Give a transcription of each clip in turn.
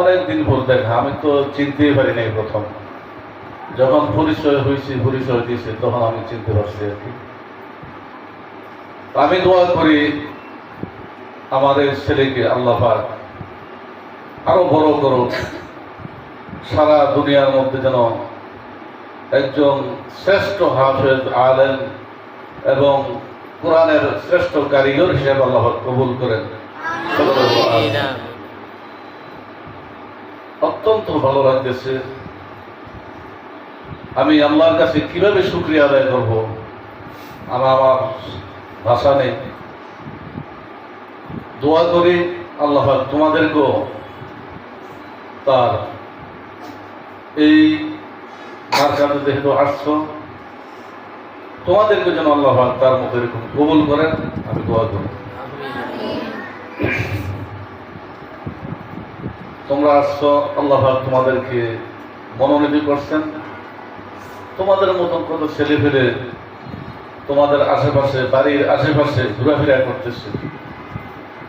অনেক দিন পর দেখা আমি তো চিনতেই পারি নাই প্রথম। যখন পরিচয় হয়েছি পরিচয় দিয়েছে তখন আমি চিনতে পারছি আর কি। আমি দোয়া করি আমাদের ছেলেকে আল্লাহ পাক আরও বড় করুক। সারা দুনিয়ার মধ্যে যেন একজন শ্রেষ্ঠ হাফেজ আলেম এবং কোরআনের শ্রেষ্ঠ কারিগর হিসেবে আল্লাহ কবুল করেন। অত্যন্ত ভালো লাগতেছে। আমি আল্লাহর কাছে কীভাবে শুক্রিয়া আদায় করব? আমার আমার ভাষা নেই। দোয়া করি আল্লাহ তোমাদেরকেও তার এই মার্কাতে যেহেতু আসছো, তোমাদেরকে যেন আল্লাহ তার মতো এরকম কবুল করেন, আমি দোয়া করি। তোমরা আসছো, আল্লাহ তোমাদেরকে মনোনীত করছেন। তোমাদের মতন কত ছেলে ফেলে তোমাদের আশেপাশে, বাড়ির আশেপাশে ঘোরাফেরা করতেছে।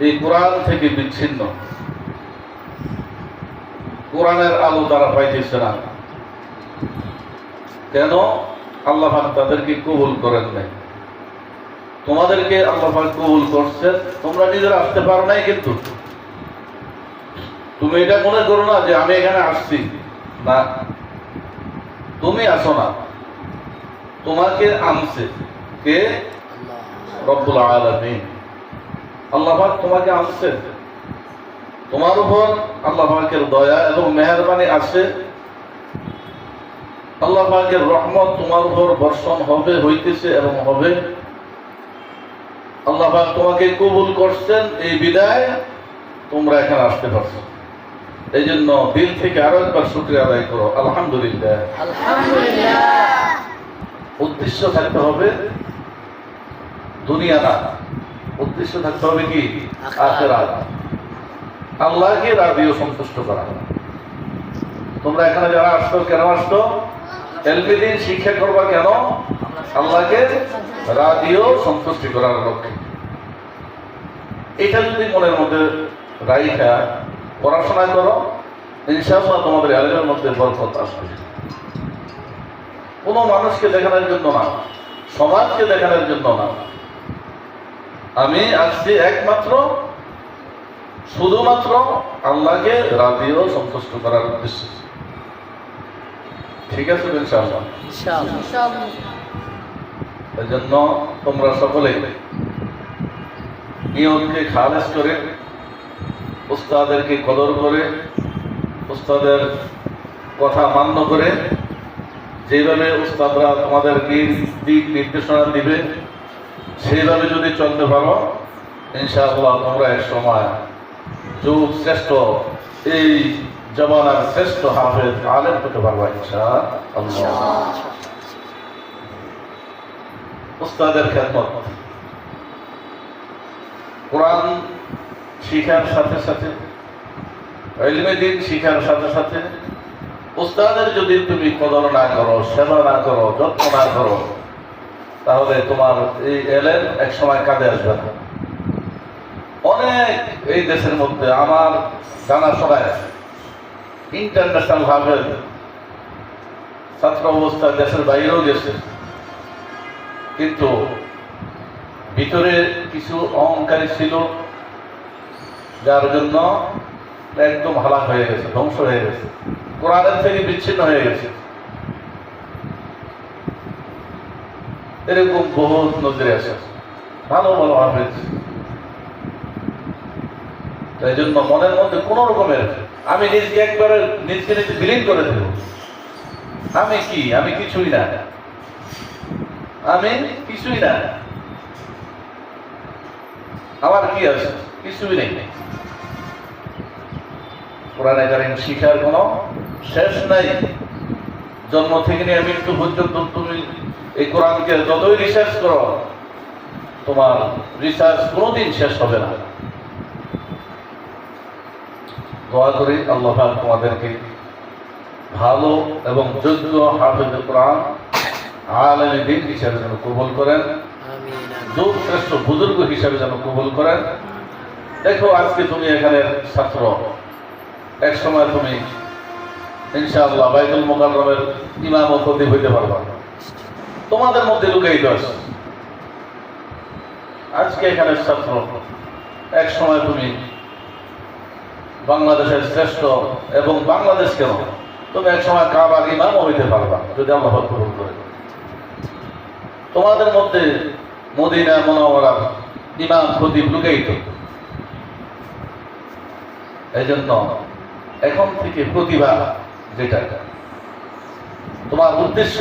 এই কোরআন থেকে বিচ্ছিন্ন। কোরআনের আলো তারা পাইতেছে না। কেন? আল্লাহ তাদেরকে কবুল করেন নাই। তোমাদেরকে আল্লাহ কবুল করছেন তোমরা নিজেরা আসতে পারো নাই কিন্তু। তুমি এটা মনে করো না যে আমি এখানে আসছি। না। তুমি আসো না। তোমাকে আনছে কে? রব্বুল আলামিন। আল্লাহ পাক তোমাকে আনছে। তোমার উপর আল্লাহ পাকের দয়া এবং মেহরবানি আছে। আল্লাহ পাকের রহমত তোমার উপর বর্ষণ হবে হইতেছে এবং হবে। আল্লাহ পাক তোমাকে কবুল করছেন এই বিদায় তোমরা এখানে আসতে পারছ। এই জন্য দিল থেকে আরও একবার শুক্রিয়া আদায় করো। আলহামদুলিল্লাহ। উদ্দেশ্য থাকতে হবে দুনিয়া না। উদ্দেশ্য থাকতে হবে কি? আখেরাত। আল্লাহকে রাজি ও সন্তুষ্ট করা। তোমরা এখানে যারা আসতো কেন আসতো এলপি দিন শিক্ষা করবা কেন? আল্লাহকে রাজি ও সন্তুষ্টি করার লক্ষ্যে। এটা যদি মনের মধ্যে রাইখা পড়াশোনা করো ইনশাআল্লাহ তোমাদের আলেমের মধ্যে বরকত আসবে। কোনো মানুষকে দেখানোর জন্য না সমাজকে দেখানোর জন্য না। আমি আজকে একমাত্র শুধুমাত্র আল্লাহকে রাজি ও সন্তুষ্ট করার উদ্দেশ্যে। ঠিক আছে ইনশাআল্লাহ? এই জন্য তোমরা সকলে নিয়মকে খালেজ করে উস্তাদেরকে কদর করে, উস্তাদের কথা মান্য করে, যেভাবে উস্তাদরা তোমাদের দিক নির্দেশনা দিবে সেইভাবে যদি চলতে পারো, ইনশাআল্লাহ তোমরা এক সময় যুগ শ্রেষ্ঠ, এই জমানার শ্রেষ্ঠ হাফেজ আলেম হতে পারবা ইনশাআল্লাহ। উস্তাদের খেদমত। কোরআন শিখার সাথে সাথে দিন শিখার সাথে সাথে, উস্তাদের যদি তুমি কদর না করো, সেবা না করো, যত্ন না করো, তাহলে তোমার এই এলেন এক সময় কাজে আসবে না। অনেক এই দেশের মধ্যে আমার জানা শোনায় ইন্টারন্যাশনাল ভাবে ছাত্র অবস্থায় দেশের বাইরেও গেছে, কিন্তু ভিতরে কিছু অহংকারী ছিল যার জন্য একদম হালাক হয়ে গেছে, ধ্বংস হয়ে গেছে। কোরআনের থেকে বিচ্ছিন্ন হয়ে গেছে। এরকম বহু নজরে আছে। ভালো ভালো হাফেজ। তাই জন্য মনের মধ্যে কোন রকমের আমি নিজকে একবারে নিজকে নিজে বিলীন করে দেব। আমি কি? আমি কিছুই না। আমি কিছুই না। আমার কি আছে? কিছুই নেই। কোরআনে কারিম শিখার কোনো শেষ নাই। জন্ম থেকে নিয়ে মৃত্যু পর্যন্ত তুমি এই কোরআনকে যতই রিসার্চ করো তোমার রিসার্চ কোনোদিন শেষ হবে না। দোয়া করি আল্লাহ তোমাদেরকে ভালো এবং যোগ্য হাফেজ কোরআন আলেম দিন হিসাবে যেন কবুল করেন। যুগ শ্রেষ্ঠ বুজুর্গ হিসাবে যেন কবুল করেন। দেখো আজকে তুমি এখানে ছাত্র। এক সময় তুমি ইনশাআল্লাহ বাইতুল মোকাররমের ইমাম ও খতিব হইতে পারবা। তোমাদের মধ্যে লুকায়িত আছে। আজকে এখানে ছাত্র, এক সময় তুমি বাংলাদেশের শ্রেষ্ঠ এবং বাংলাদেশ কেন? তুমি এক সময় কাবার ইমামও হইতে পারবা, যদি আল্লাহ কবুল করে। তোমাদের মধ্যে মদিনা মনোয়ারার ইমাম খতিব লুকায়িত। এই জন্য এখন থেকে প্রতিভা যেটা, তোমার উদ্দেশ্য,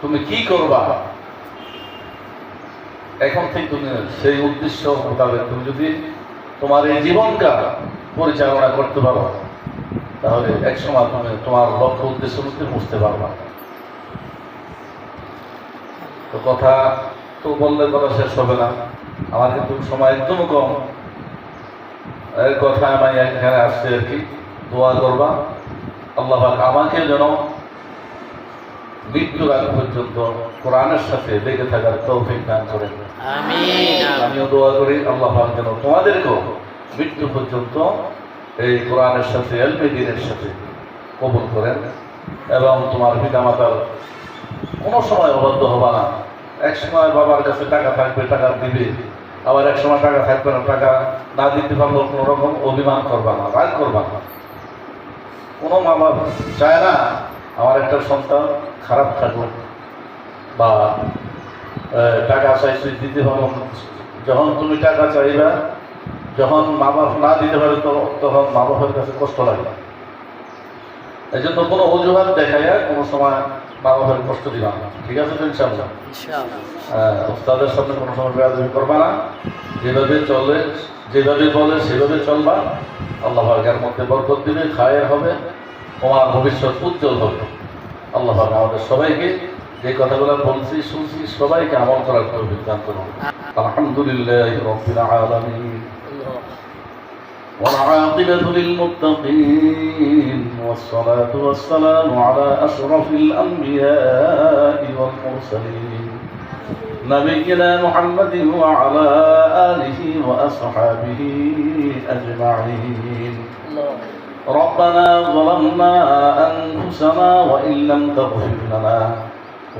তুমি কি করবা? এখন থেকে তুমি সেই উদ্দেশ্য মোতাবেক তুমি যদি তোমার এই জীবনটা পরিচালনা করতে পারো, তাহলে এক সময় তুমি তোমার লক্ষ্য উদ্দেশ্য মধ্যে বুঝতে পারবা। তো কথা তো বললে কথা শেষ হবে না। আমার কিন্তু সময় একদম কম। কথা আমি এখানে আসছে আর কি। দোয়া করবা। আল্লাহ আমাকে যেন মৃত্যুর আগ পর্যন্ত কোরআনের সাথে লেগে থাকার তৌফিক দান করেন আমিও দোয়া করি আল্লাহ যেন তোমাদেরকেও মৃত্যু পর্যন্ত এই কোরআনের সাথে এলমে দিনের সাথে কবুল করেন এবং তোমার পিতা মাতার কোনো সময় অবাধ্য হবা না। এক সময় বাবার কাছে টাকা থাকবে টাকা দিবে। আবার এক সময় টাকা থাকবে না টাকা না দিতে পারলেও কোনো রকম অভিমান করবা না, রাগ করবা না। কোনো মা বাবা চায় না আমার একটা সন্তান খারাপ থাকুক বা টাকা চাইছে দিতে পারো যখন তুমি টাকা চাইবা, যখন মা বাপ না দিতে পারে তখন মা বাপের কাছে কষ্ট লাগে এই জন্য কোনো অজুহাত দেখাইয়া কোনো সময় মা বাপের কষ্ট দিবা না। ঠিক আছে তো ইনশাআল্লাহ? হ্যাঁ, ওস্তাদের সামনে কোনো সময় বেয়াদবি করবা না। যেভাবে চলে যেভাবে বলে সেভাবে চলবা। আল্লাহ পাকের মধ্যে বরকত দিবে খায়ের হবে তোমার ভবিষ্যৎ উজ্জ্বল হবে। আল্লাহ পাক আমাদের সবাইকে যে কথাগুলো বলছি শুনছি সবাইকে আমল করার তৌফিক দান করুন। আলহামদুলিল্লাহ والعاقبة للمتقين والصلاة والسلام على أشرف الأنبياء والمرسلين. نبينا محمد وعلى آله وأصحابه أجمعين. ربنا ظلمنا أنفسنا وإن لم تغفر لنا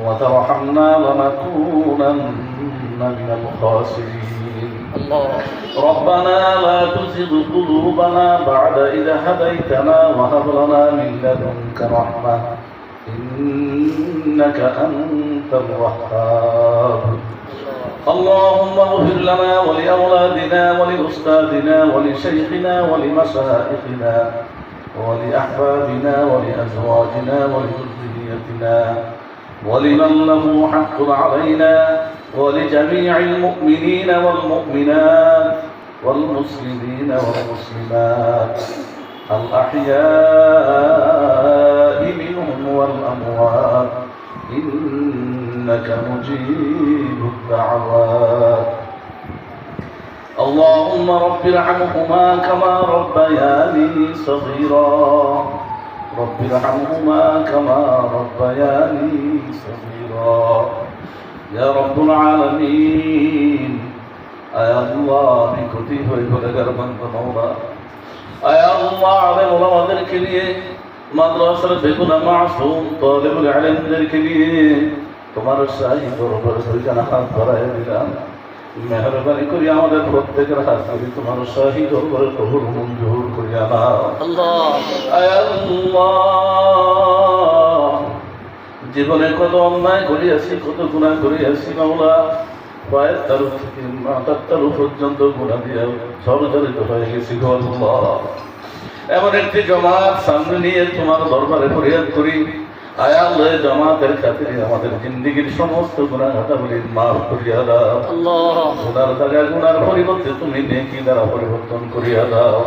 وترحمنا لنكونن من الخاسرين. ربنا لا تزغ قلوبنا بعد إذا هديتنا وهب لنا من لدنك رحمة. إنك أنت الوهاب. اللهم اغفر لنا ولأولادنا ولأستاذنا ولشيخنا ولمشائخنا ولأحبابنا ولأزواجنا ولذريتنا. ولمن له حق علينا ولجميع المؤمنين والمؤمنات والمسلمين والمسلمات الأحياء منهم والأموات. إنك مجيب الدعوات. اللهم رب ارحمهما كما ربياني صغيرا. رب ارحمهما كما ربياني صغيرا. ইয়া রব্বুল আলামিন। আয় আল্লাহ আমি ক্ষতি হয়ে পড়ে গেলাম মাওলা। আয় আল্লাহ আলেম ওলামাদেরকে নিয়ে মাদ্রাসার বেগুনা মাসুম তালেবুল আলেমদেরকে নিয়ে তোমার সাহি বরবর দুইখানা হাত ধরায় দিলাম। মেহরবানি করি আমাদের প্রত্যেকের হাত তুমি তোমার শাহী দরবারে কবুল মঞ্জুর করিয়া না আল্লাহ। আয় জীবনে কত অন্যায় করিয়াছি কত গুণা করিয়াছি মামলা পায়ের তারু থেকে মাথার পর্যন্ত গুণা দিয়া সরজরিত হয়ে গেছি এমন একটি জমাত সামনে নিয়ে তোমার দরবারে ফরিয়াদ করি। আয়ালয়ে জমাতের খাতিরে আমাদের জিন্দিগির সমস্ত গুণা ঘাটাগুলির মাফ করিয়া দাও। গুণার জায়গায় গুণার পরিবর্তে তুমি নেকি দ্বারা পরিবর্তন করিয়া দাও।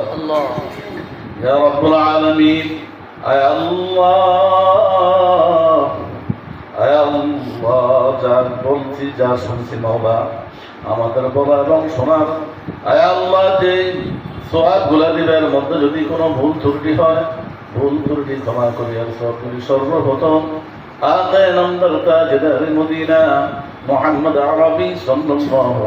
ইয়া রব্বুল আলামিন আয় যা বলছি, যা শুনছি মাওলা আমাদের বলা এবং শোনার আয় আল্লাহ যে সোহাগগুলা দিবের মধ্যে যদি কোনো ভুল ত্রুটি হয়, ভুল ত্রুটি ক্ষমা করি আর সবগুলি সর্বপ্রথম। আগে নম্বর তাজদার মদিনা, মোহাম্মদ আরবি সাল্লাল্লাহু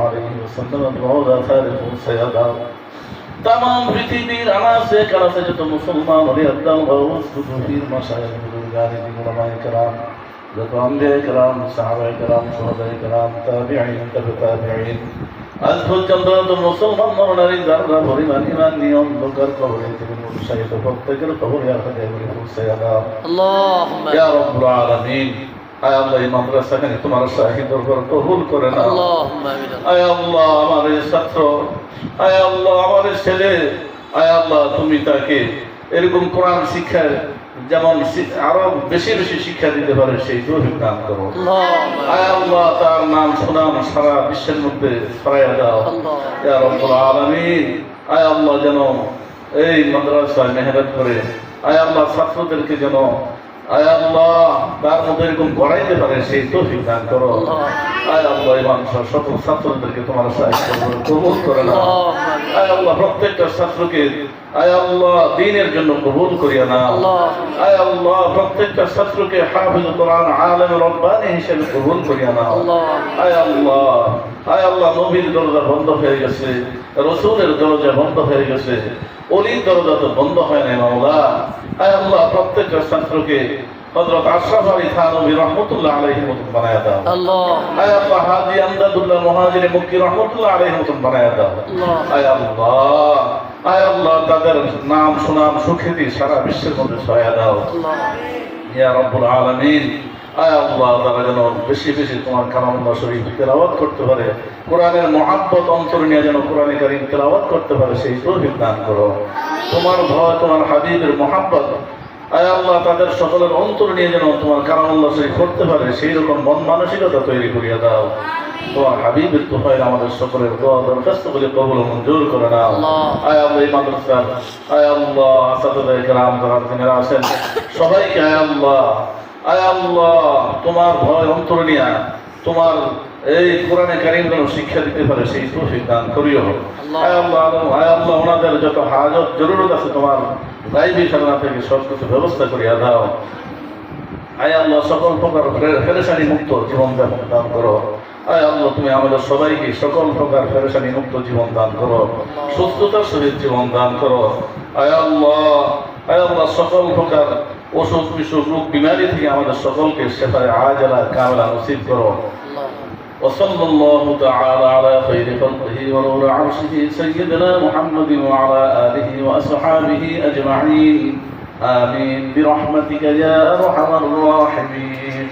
তাম পৃথিবীর আনাসে, কানাসে যত মুসলমান কুতুবির মাশায়েখ বুজুর্গানি উলামায়ে কেরাম। যত আম্বিয়ায়ে কেরাম সাহাবায়ে কেরাম শুহাদায়ে কেরাম তাবিঈন তাবে তাবিঈন আজ পর্যন্ত যত মুসলমান নরনারী যারা পরিমাণ ইমান নিয়ে অন্ধকার কবরে থেকে মুসাইত প্রত্যেকের কবরে আখানে বলে পৌঁছায়া দাও اللهم ইয়া রব্বুল আলামিন আয় আল্লাহ এই মাদ্রাসাখানে তোমার শাহী দরবার কবুল করে নাও اللهم امين আয় আল্লাহ আমার এই ছাত্র আয় আল্লাহ আমার এই ছেলে আয় আল্লাহ তুমি তাকে এরকম কোরআন শিক্ষার যেমন আরও বেশি বেশি শিক্ষা দিতে পারে সেই তৌফিক দান করো। আল্লাহ। তার নাম সুনাম সারা বিশ্বের মধ্যে ছড়াইয়া দাও। ইয়া রব্বুল আলামিন আয় আল্লাহ যেন এই মাদ্রাসায় মেহনত করে আয় আল্লাহ ছাত্রদেরকে যেন আয় আল্লাহ তার মতো এরকম গড়াইতে পারে আয় আল্লাহ ইমাম ছাত্রদেরকে তোমার সাহায্য কবুল করে না প্রত্যেকটা ছাত্রকে আয় আল্লাহ দিনের জন্য কবুল করিয়া না আয় আল্লাহ প্রত্যেকটা ছাত্রকে হাফিজ কোরআন আলম হিসেবে কবুল করিয়া না আয় আল্লাহ আয় আল্লাহ নবীর দরজা বন্ধ হয়ে গেছে রসুলের দরজা বন্ধ হয়ে গেছে অলির দরজা তো বন্ধ হয় না মামলা আয় আল্লাহ প্রত্যেকটা ছাত্রকে হযরত আশরাফ আলী থানভী রহমাতুল্লাহ আলাইহির মতন বানায়া দাও। আল্লাহ। আয় আল্লাহ হাজী আমদাদুল্লাহ মুহাজির মুক্কি রহমাতুল্লাহ আলাইহির মতন বানায়া দাও। আল্লাহ। আয় আল্লাহ আয় আল্লাহ তাদের নাম সুনাম সুখ্যাতি সারা বিশ্বের মধ্যে ছড়ায়া দাও। ইয়া রব্বুল আলামিন আয় আল্লাহ তারা যেন বেশি বেশি তোমার কালামুল্লাহ শরীফ তেলাওয়াত করতে পারে। কোরআনের মহাব্বত অন্তর নিয়ে যেন কোরআনে কারিম তেলাওয়াত করতে পারে সেই তৌফিক দান করো। তোমার ভয় তোমার হাবিবের মহাব্বত আয় আল্লাহ তাদের সকলের অন্তর নিয়ে যেন তোমার কালামুল্লাহ শরীফ করতে পারে সেই রকম মন মানসিকতা তৈরি করিয়া দাও। তোমার হাবিবের তো আমাদের সকলের দোয়া দরখাস্ত করে কবল মঞ্জুর করে নাও। আয় আল্লাহ মাদ্রাসার আয় আল্লাহ আসাদুল্লাহ কেরাম যারা আছেন সবাইকে আয় আল্লাহ। আয় আল্লাহ তোমার ভয় অন্তর নিয়া তোমার এই কোরআনে কারিম যেন শিক্ষা দিতে পারে সেই তৌফিক দান করিও। আয় আল্লাহ আয় আল্লাহ ওনাদের যত হাজত জরুরত আছে তোমার গাইবি খাজনা থেকে সব কিছু ব্যবস্থা করিয়া দাও। আয় আল্লাহ সকল প্রকার ফেরেশানি মুক্ত জীবন দান করো। আয় আল্লাহ তুমি আমাদের সবাইকে সকল প্রকার ফেরেশানি মুক্ত জীবন দান করো। সুস্থতার সহিত জীবন দান করো। আয় আল্লাহ আল্লাহ সকল প্রকার অসুখ বিসুখ রোগ বিমারি থেকে আমাদের সকলকে সেফারে আজালা কামলা নসিব করো وصلى الله تعالى على خير خلقه ونور عرشه سيدنا محمد وعلى آله وأصحابه أجمعين آمين برحمتك يا أرحم الراحمين